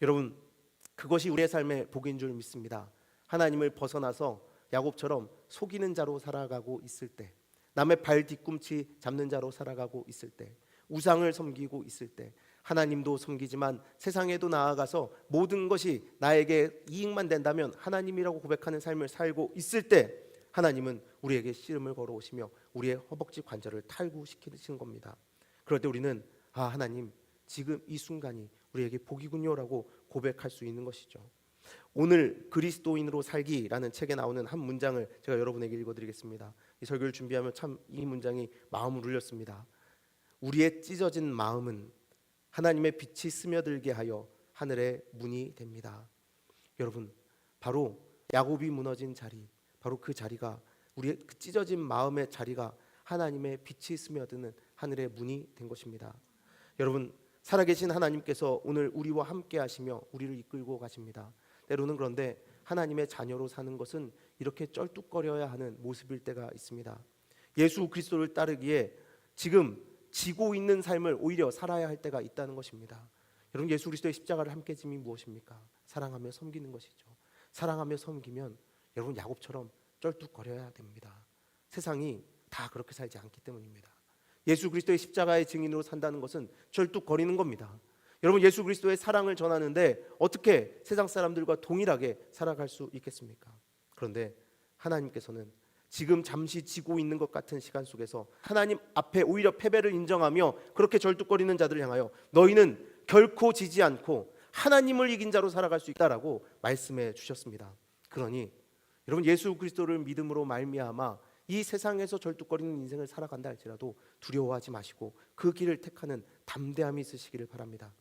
여러분 그것이 우리의 삶의 복인 줄 믿습니다. 하나님을 벗어나서 야곱처럼 속이는 자로 살아가고 있을 때, 남의 발 뒤꿈치 잡는 자로 살아가고 있을 때, 우상을 섬기고 있을 때, 하나님도 섬기지만 세상에도 나아가서 모든 것이 나에게 이익만 된다면 하나님이라고 고백하는 삶을 살고 있을 때, 하나님은 우리에게 씨름을 걸어오시며 우리의 허벅지 관절을 탈구시키시는 겁니다. 그럴 때 우리는 아 하나님 지금 이 순간이 우리에게 복이군요라고 고백할 수 있는 것이죠. 오늘 그리스도인으로 살기라는 책에 나오는 한 문장을 제가 여러분에게 읽어드리겠습니다. 이 설교를 준비하며 참 이 문장이 마음을 울렸습니다. 우리의 찢어진 마음은 하나님의 빛이 스며들게 하여 하늘의 문이 됩니다. 여러분 바로 야곱이 무너진 자리, 바로 그 자리가 우리의 그 찢어진 마음의 자리가 하나님의 빛이 스며드는 하늘의 문이 된 것입니다. 여러분 살아계신 하나님께서 오늘 우리와 함께 하시며 우리를 이끌고 가십니다. 때로는 그런데 하나님의 자녀로 사는 것은 이렇게 쩔뚝거려야 하는 모습일 때가 있습니다. 예수 그리스도를 따르기에 지금 지고 있는 삶을 오히려 살아야 할 때가 있다는 것입니다. 여러분 예수 그리스도의 십자가를 함께 짐이 무엇입니까? 사랑하며 섬기는 것이죠. 사랑하며 섬기면 여러분 야곱처럼 쩔뚝거려야 됩니다. 세상이 다 그렇게 살지 않기 때문입니다. 예수 그리스도의 십자가의 증인으로 산다는 것은 절뚝거리는 겁니다. 여러분 예수 그리스도의 사랑을 전하는데 어떻게 세상 사람들과 동일하게 살아갈 수 있겠습니까? 그런데 하나님께서는 지금 잠시 지고 있는 것 같은 시간 속에서 하나님 앞에 오히려 패배를 인정하며 그렇게 절뚝거리는 자들을 향하여 너희는 결코 지지 않고 하나님을 이긴 자로 살아갈 수 있다라고 말씀해 주셨습니다. 그러니 여러분 예수 그리스도를 믿음으로 말미암아 이 세상에서 절뚝거리는 인생을 살아간다 할지라도 두려워하지 마시고 그 길을 택하는 담대함이 있으시기를 바랍니다.